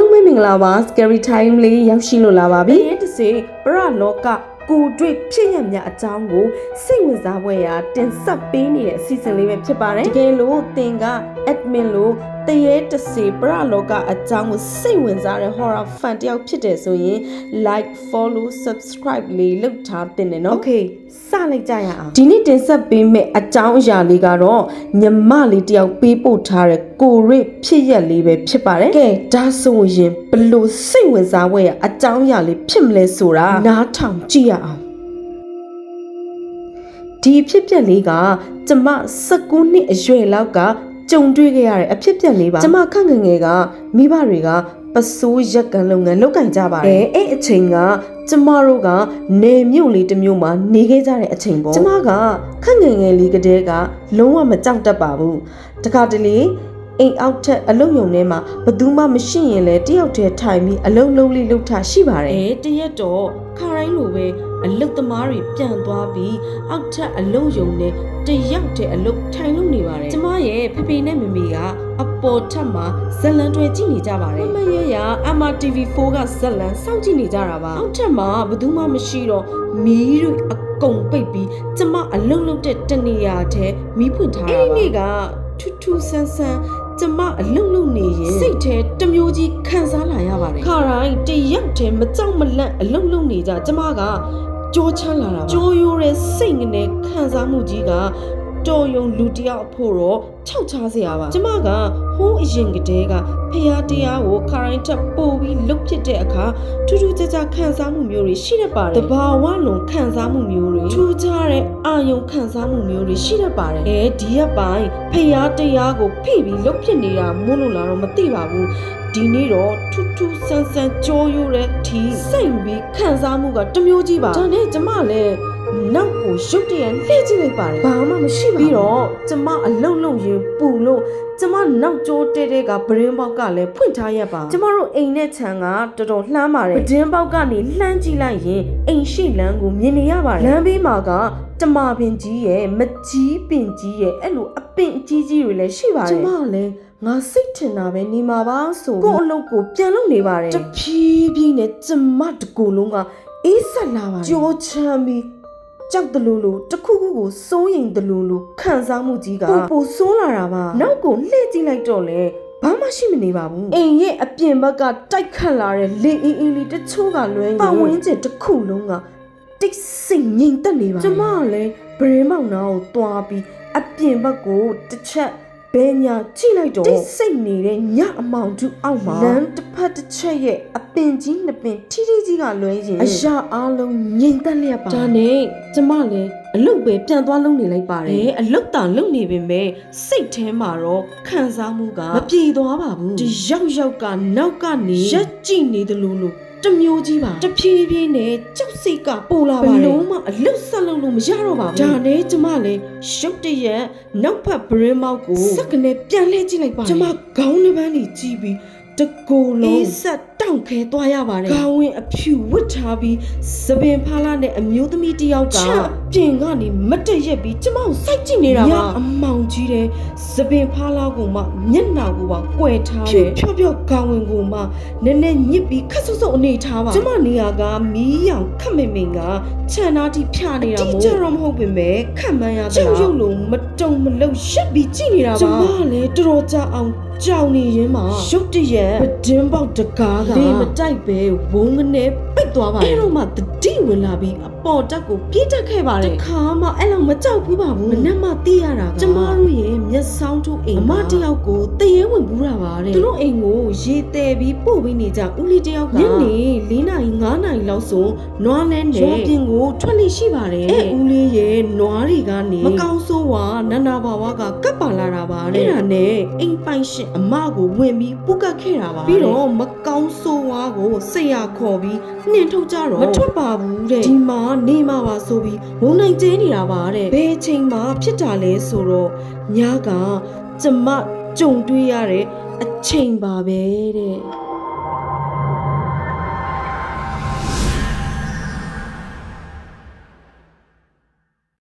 လုံးပဲမင်္ဂလာပါ Scary Time လေးရောက်ရှိလို့လာပါပြီ။ဒီစေပရလောကကိုတွေ့ဖြစ်ရမြအကြောင်းကိုစိတ်ဝင်စားဖွယ်ရာတင်ဆက်ပေးနေတဲ့အစီအစဉ်လေးပဲဖြစ်ပါတယ်။တကယ်လို့သင်က admin လို့ တရေတစေပရလောကအကြောင်းကိုစိတ်ဝင်စားတဲ့ horror fan တယောက်ဖြစ်တယ်ဆိုရင် like follow subscribe လေးလုပ်ထားတင်တယ်နော်။ Okay စလိုက်ကြရအောင်။ဒီနေ့တင်ဆက်ပေးမယ့်အကြောင်းအရာလေးကတော့ညီမလေးတယောက်ပေးပို့ထားတဲ့ကိုရစ်ဖြစ်ရက်လေးပဲဖြစ်ပါတယ်။ကဲဒါဆိုရင်ဘလို့စိတ်ဝင်စားဖွယ်ရာအကြောင်းအရာလေးဖြစ်မလဲဆိုတာနားထောင်ကြည့်ရအောင်။ဒီအဖြစ်ပြက်လေးကကျမ19နှစ်အရွယ်လောက်က ကြုံတွေ့ခဲ့ရတဲ့အဖြစ်ပြက်လေးပါကျမခန့်ငယ်ငယ်ကမိဘတွေကပစိုးရက်ကန်လုပ်ငန်းလုပ်ကင်ကြပါတယ်အဲအဲ့အချိန်ကကျမတို့ကနေမြို့လေးတစ်မြို့မှာနေခဲ့ကြတဲ့အချိန်ပေါ့ကျမကခန့်ငယ်ငယ်လေးကတည်းကလုံးဝမကြောက်တတ်ပါဘူးတခါတလေ အိမ်အောက်ထက်အလုံယုံထဲမှာဘယ်သူမှမရှိရင်လည်းတယောက်တည်းထိုင်ပြီးအလုံလုံးလေးလှုပ်ထားရှိပါတယ်အဲတရက်တော့ခါတိုင်းလိုပဲအလုတ်သမားတွေပြန်သွားပြီးအောက်ထက်အလုံယုံနဲ့တယောက်တည်းအလုတ်ထိုင်လို့နေပါတယ်ကျမရဲ့ဖေဖေနဲ့မမေကအပေါ်ထက်မှာဇလန်တွေကြည့်နေကြပါတယ်မမရရ MRTV4 ကဇလန်စောင့်ကြည့်နေကြတာပါအောက်ထက်မှာဘယ်သူမှမရှိတော့မီးတွေအကုန်ပိတ်ပြီးကျမအလုံလုံတဲ့တနေရာထဲမီးဖွင့်ထားတာပါအဲ့ဒီနေ့ကထူးထူးဆန်းဆန်း ကျမအလုံလုံနေရင်စိတ်ထဲတစ်မျိုးကြီးခံစားလာရပါတယ်ခါတိုင်းတယောက်တည်းမကြောက်မလန့်အလုံလုံနေကြကျမကကြောချမ်းလာတာပါကြောရိုးတဲ့စိတ်ငနဲ့ခံစားမှုကြီးက တော်ယုံလူတစ်ယောက်အဖို့တော့ခြောက်ချားစရာပါကျမကဟိုးအရင်ကတည်းကဖះတရားကိုခါတိုင်းထပ်ပို့ပြီးလုတ်ဖြစ်တဲ့အခါထူးထူးခြားခြားခံစားမှုမျိုးတွေရှိတတ်ပါတယ်တဘာဝလုံးခံစားမှုမျိုးတွေထူးခြားတဲ့အာယုံခံစားမှုမျိုးတွေရှိတတ်ပါတယ်အဲဒီရက်ပိုင်းဖះတရားကိုဖိပြီးလုတ်ဖြစ်နေတာမို့လို့လားတော့မသိပါဘူးဒီနေ့တော့ထူးထူးဆန်းဆန်းကြောရိုးတဲ့ထီစိတ်ပြီးခံစားမှုကတစ်မျိုးကြီးပါဒါနဲ့ကျမလည်း နောက်ကိုရုတ်တရက်လှည့်ကြည့်လိုက်ပါတယ်ဘာမှမရှိပါဘူးပြီးတော့ကျမအလုံလုံရင်ပူလို့ကျမနောက်ကျိုးတဲတဲကဗရင်ပေါက်ကလည်းဖွင့်ထားရပါကျမတို့အိမ်နဲ့ခြံကတော်တော်လှမ်းပါတယ်ဗရင်ပေါက်ကနေလှမ်းကြည့်လိုက်ရင်အိမ်ရှိလမ်းကိုမြင်နေရပါတယ်လမ်းဘေးမှာကတမပင်ကြီးရဲ့မကြီးပင်ကြီးရဲ့အဲ့လိုအပင်အကြီးကြီးတွေလည်းရှိပါတယ်ကျမလည်းငါစိတ်ထင်တာပဲနေမှာပါဆိုကို့အလုပ်ကိုပြန်လုပ်နေပါတယ်တဖြည်းဖြည်းနဲ့ကျမတကူလုံးကအေးဆက်လာပါတယ်ကြောချမ်းပြီး ကြောက်တလူလူတစ်ခုခုကိုစိုးရင်တလူလူခံစားမှုကြီးကပိုပိုဆိုးလာတာပါနောက်ကိုလှည့်ကြည့်လိုက်တော့လေဘာမှရှိမနေပါဘူးအိမ်ရဲ့အပြင်ဘက်ကတိုက်ခတ်လာတဲ့လေအေးအေးလေးတချို့ကလွဲရင်ပတ်ဝန်းကျင်တစ်ခုလုံးကတိတ်ဆိတ်ငြိမ်သက်နေပါကျမကလည်းဗရင်မောင်နာကိုတွားပြီးအပြင်ဘက်ကိုတစ်ချက် ဘဲညာကြည့်လိုက်တော့တိတ်ဆိတ်နေတဲ့ညအမောင်တူအောက်မှာလမ်းတစ်ဖက်တစ်ချက်ရဲ့အပင်ကြီးနှစ်ပင်ထီးထီးကြီးကလွဲရင်အရာအလုံးငြိမ်သက်လျက်ပါဒါနဲ့ကျမလည်းအလုတ်ပဲပြန်သွားလုံးနေလိုက်ပါတယ်အလုတ်တာလုံနေပေမဲ့စိတ်ထဲမှာတော့ခံစားမှုကမပြေသွားပါဘူးဒီရောက်ရောက်ကနောက်ကနေရက်ကြည့်နေတယ်လို့လို့ တမျိုးကြီးပါတဖြည်းဖြည်းနဲ့ကြောက်စိတ်ကပိုလာပါတယ်ဘလုံးမအလုတ်ဆက်လုံးလို့မရတော့ပါဘူးဒါနဲ့ကျမလည်းရုတ်တရက်နောက်ဖက်ဘရင်မောက်ကိုစက်ကနေပြန်လှည့်ကြည့်လိုက်ပါကျမခေါင်းနှပန်းကြီးကြည့်ပြီးတကိုယ်လုံးအေးဆက်တောင့်ခဲသွားရပါတယ်ခေါင်းဝင်းအဖြူဝတ်ထားပြီးသပင်ဖားလာနဲ့အမျိုးသမီးတစ်ယောက်ကပြင်ကနေမတ်တက်ရက်ပြီးကျမကိုစိုက်ကြည့်နေတာပါအမောင်ကြီးတဲ့သပင်ဖားလာကိုမှမျက်နှာကိုပါကွယ်ထားတယ်ဖြော့ဖြော့ခေါင်းဝင်းကိုမှနည်းနည်းညစ်ပြီးခက်ဆုပ်ဆုပ်အနေထားပါကျမနေရာကမီးရောင်ခက်မင်မင်ကခြံသားတိဖြာနေတာမို့တိကျတော့မဟုတ်ပေမဲ့ခက်မှန်းရသလားရုပ်လုံးမတုံမလုံးရက်ပြီးကြည့်နေတာပါကျမလည်းတော်တော်ကြာအောင်ကြောင်နေရင်မှာရုတ်တရက်ပဒင်းပေါက်တကားကလေမတိုက်ပဲဝုန်းကနေပိတ်သွားပါတယ်အဲ့တော့မှတတိဝင်လာပြီးအပေါ်တက်ကိုပြေးတက်ခဲ့ပါတယ်တခါမှအဲ့လောက်မကြောက်ဘူးပါဘူးမနဲ့မှသိရတာကကျမတို့ရဲ့မျက်စောင်းထုတ်အိမ်အမတယောက်ကိုတရေဝင်ဘူးတာပါတဲ့သူတို့အိမ်ကိုရေတဲပြီးပို့ပေးနေကြဦးလေးတယောက်ကညနေ၄နာရီ၅နာရီလောက်ဆိုနွားလဲနဲ့ရွာပြင်ကိုထွက်လိရှိပါတယ်အဲ့ဦးလေးရဲ့နွားတွေကနေမကောင်းဆိုးဝါနန္နာဘာဝက ကပ်ပါလာတာပါတဲ့အဲ့ဒါနဲ့အိမ်ပိုင်ရှင်အမကိုဝင်ပြီးပူကတ်ခဲ့တာပါပြီးတော့မကောင်းဆိုးဝါကိုဆရာခေါ်ပြီးနှင်ထုတ်ကြတော့မထွက်ပါဘူးတဲ့ဒီမှာနေမှာပါဆိုပြီးဝုံနိုင်ကျဲနေတာပါတဲ့ဘယ်အချိန်မှဖြစ်တာလဲဆိုတော့ညကကျမကြုံတွေ့ရတဲ့အချိန်ပါပဲတဲ့